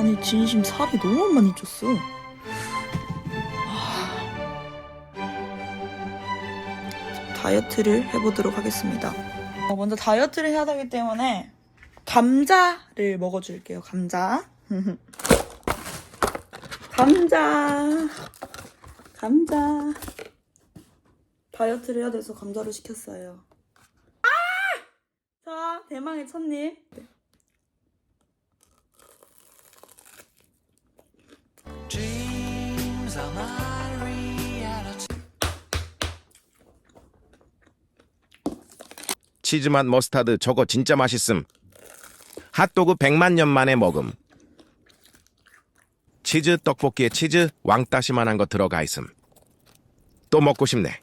아니 진심 살이 너무 많이 쪘어. 하... 다이어트를 해보도록 하겠습니다. 어, 먼저 다이어트를 해야 되기 때문에 감자를 먹어줄게요. 감자. 감자. 감자. 다이어트를 해야 돼서 감자를 시켰어요. 아! 자, 대망의 첫입. Dreams 치즈맛 머스타드 저거 진짜 맛있음. 핫도그 100만 년 만에 먹음. 치즈 떡볶이에 치즈 왕따시만한 거 들어가 있음. 또 먹고 싶네.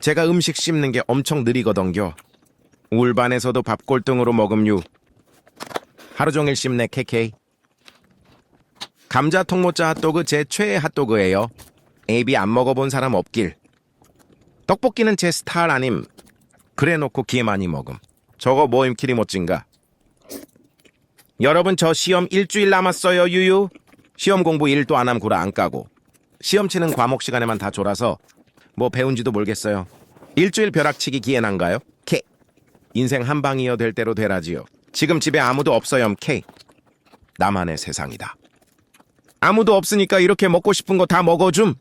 제가 음식 씹는 게 엄청 느리거든요. 울반에서도 밥 꼴등으로 먹음유. 하루 종일 씹네 KK. 감자 통모짜 핫도그 제 최애 핫도그예요. AB 안 먹어본 사람 없길. 떡볶이는 제 스타일 아님. 그래 놓고 기회 많이 먹음. 저거 뭐임 키리 멋진가? 여러분 저 시험 일주일 남았어요 유유. 시험 공부 일도 안 함 구라 안 까고. 시험 치는 과목 시간에만 다 졸아서 뭐 배운지도 모르겠어요. 일주일 벼락치기 기회 난가요? K. 인생 한 방이어 될 대로 되라지요. 지금 집에 아무도 없어요 K. 나만의 세상이다. 아무도 없으니까 이렇게 먹고 싶은 거 다 먹어줌.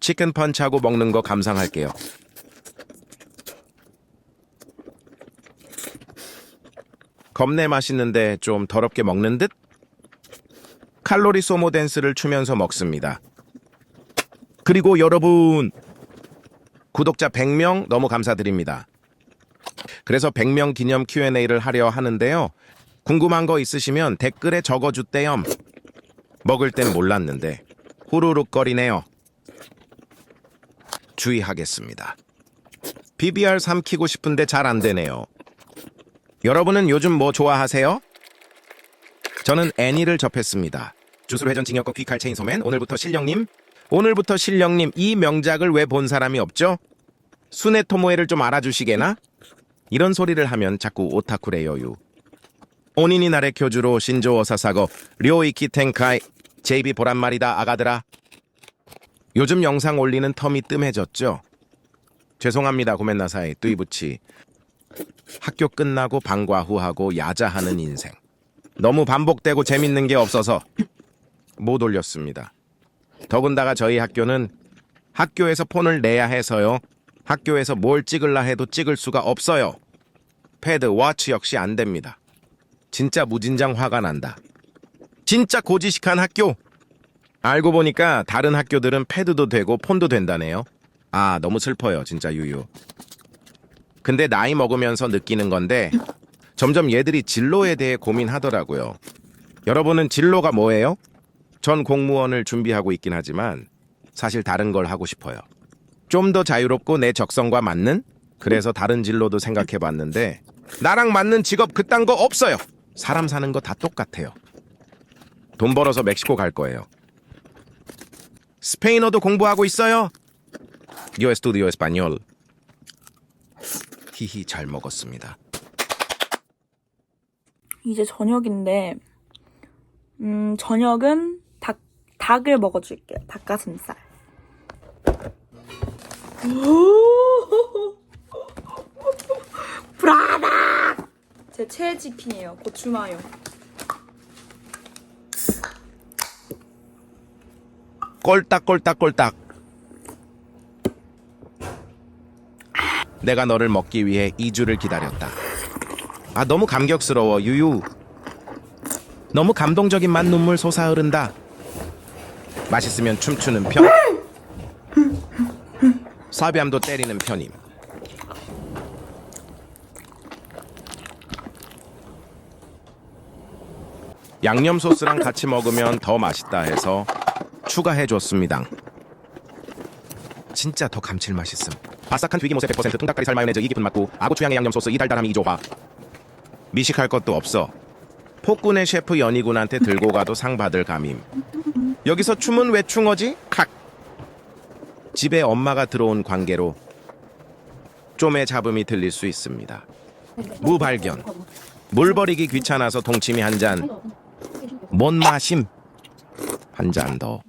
치킨 펀치하고 먹는 거 감상할게요. 겁내 맛있는데 좀 더럽게 먹는 듯? 칼로리 소모 댄스를 추면서 먹습니다. 그리고 여러분, 구독자 100명 너무 감사드립니다. 그래서 100명 기념 Q&A를 하려 하는데요. 궁금한 거 있으시면 댓글에 적어주대염. 먹을 땐 몰랐는데 후루룩거리네요. 주의하겠습니다. BBR 삼키고 싶은데 잘 안 되네요. 여러분은 요즘 뭐 좋아하세요? 저는 애니를 접했습니다. 주술 회전 징역과 귀칼 체인소맨 오늘부터 실령님 오늘부터 실령님 이 명작을 왜 본 사람이 없죠? 수네 토모에를 좀 알아주시게나? 이런 소리를 하면 자꾸 오타쿠래요유. 오니니 나의 교주로 신조 어사사고 료이키 텐카이 제이비 보란 말이다 아가들아. 요즘 영상 올리는 텀이 뜸해졌죠? 죄송합니다 고멘나사이 뚜이부치. 학교 끝나고 방과 후하고 야자하는 인생. 너무 반복되고 재밌는 게 없어서 못 올렸습니다. 더군다나 저희 학교는 학교에서 폰을 내야 해서요. 학교에서 뭘 찍을라 해도 찍을 수가 없어요. 패드, 워치 역시 안 됩니다. 진짜 무진장 화가 난다. 진짜 고지식한 학교. 알고 보니까 다른 학교들은 패드도 되고 폰도 된다네요. 아, 너무 슬퍼요, 진짜 유유. 근데 나이 먹으면서 느끼는 건데 점점 얘들이 진로에 대해 고민하더라고요. 여러분은 진로가 뭐예요? 전 공무원을 준비하고 있긴 하지만 사실 다른 걸 하고 싶어요. 좀 더 자유롭고 내 적성과 맞는? 그래서 다른 진로도 생각해 봤는데 나랑 맞는 직업 그딴 거 없어요. 사람 사는 거 다 똑같아요. 돈 벌어서 멕시코 갈 거예요. 스페인어도 공부하고 있어요. Yo estudio español. 히히 잘 먹었습니다. 이제 저녁인데, 음, 저녁은 닭, 닭을 먹어 줄게요. 닭가슴살. 브라다! 제 최애 치킨이에요. 고추마요. 꼴딱꼴딱꼴딱. 내가 너를 먹기 위해 2주를 기다렸다. 아 너무 감격스러워 유유. 너무 감동적인 맛 눈물 솟아오른다. 맛있으면 춤추는 편. 사비암도 때리는 편임. 양념 소스랑 같이 먹으면 더 맛있다 해서 추가해 줬습니다. 진짜 더 감칠맛 있음. 바삭한 튀김옷에 100% 통닭가리 살 마요네즈 이 깊은 맛고 아구 취향의 양념 소스 이 달달함이 이조화. 미식할 것도 없어. 폭군의 셰프 연희군한테 들고 가도 상 받을 감임. 여기서 춤은 왜 충어지? 칵. 집에 엄마가 들어온 관계로 좀의 잡음이 들릴 수 있습니다. 무발견. 물 버리기 귀찮아서 동치미 한 잔. 뭔 마심? 한 잔 더.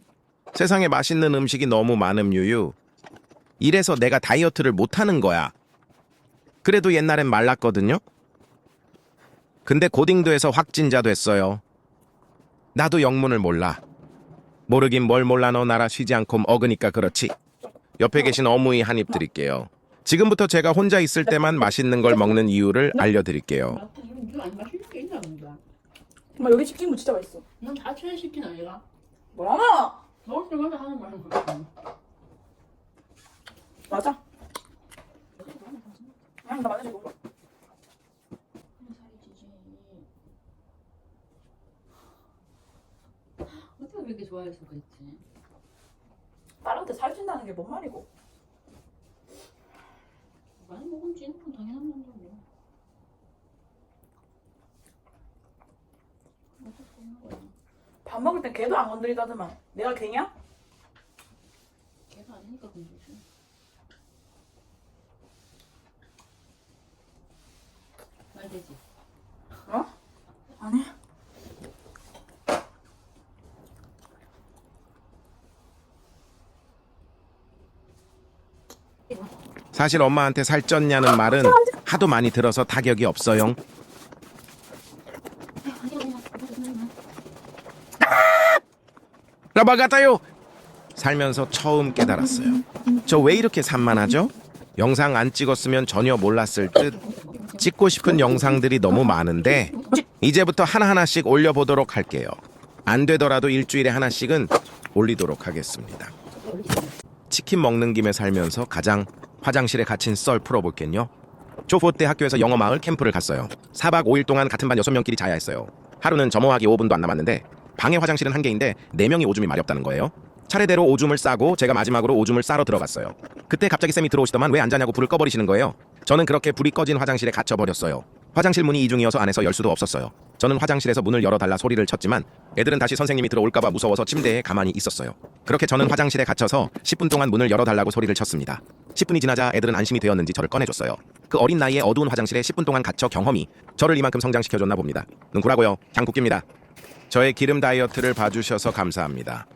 세상에 맛있는 음식이 너무 많음 유유. 이래서 내가 다이어트를 못하는 거야. 그래도 옛날엔 말랐거든요. 근데 고딩도에서 확진자 됐어요. 나도 영문을 몰라. 모르긴 뭘 몰라 너 나라 쉬지 않고 먹으니까 그렇지. 옆에 계신 어머니 한입 드릴게요. 지금부터 제가 혼자 있을 때만 맛있는 걸 먹는 이유를 알려드릴게요. 이거 안 맛있는 게 있나 본다. 정말 여기 치킨 진짜 맛있어. 난다 최애 시킨 아이가 뭐라나? 먹을 때마다 하는 것 같아. 맞아. 그냥 나 마늘 먹어. 살이 찌지. 어떻게 그렇게 좋아할 수가 있지? 딸한테 살찐다는 게 뭔 말이고? 많이 먹으면 찌는 건 당연한 건데. 어쩔 수 없는 거야. 밥 먹을 땐 걔도 안 건드리다더만. 내가 걔냐? 걔가 아니니까 건들지. 말 되지. 어? 아니. 사실 엄마한테 살쪘냐는 말은 하도 많이 들어서 타격이 없어요. 라바 같아요. 살면서 처음 깨달았어요. 저 왜 이렇게 산만하죠? 영상 안 찍었으면 전혀 몰랐을 듯. 찍고 싶은 영상들이 너무 많은데 이제부터 하나하나씩 올려보도록 할게요. 안 되더라도 일주일에 하나씩은 올리도록 하겠습니다. 치킨 먹는 김에 살면서 가장 화장실에 갇힌 썰 풀어볼겐요. 조포 때 학교에서 영어 마을 캠프를 갔어요. 4박 5일 동안 같은 반 6명끼리 자야 했어요. 하루는 점호하기 5분도 안 남았는데 방에 화장실은 한 개인데 4명이 오줌이 마렵다는 거예요. 차례대로 오줌을 싸고 제가 마지막으로 오줌을 싸러 들어갔어요. 그때 갑자기 쌤이 들어오시더만 왜 안 자냐고 불을 꺼버리시는 거예요. 저는 그렇게 불이 꺼진 화장실에 갇혀 버렸어요. 화장실 문이 이중이어서 안에서 열 수도 없었어요. 저는 화장실에서 문을 열어달라 소리를 쳤지만 애들은 다시 선생님이 들어올까봐 무서워서 침대에 가만히 있었어요. 그렇게 저는 화장실에 갇혀서 10분 동안 문을 열어달라고 소리를 쳤습니다. 10분이 지나자 애들은 안심이 되었는지 저를 꺼내줬어요. 그 어린 나이에 어두운 화장실에 10분 동안 갇혀 경험이 저를 이만큼 성장시켜줬나 봅니다. 눈구라고요. 장국기입니다. 저의 기름 다이어트를 봐주셔서 감사합니다.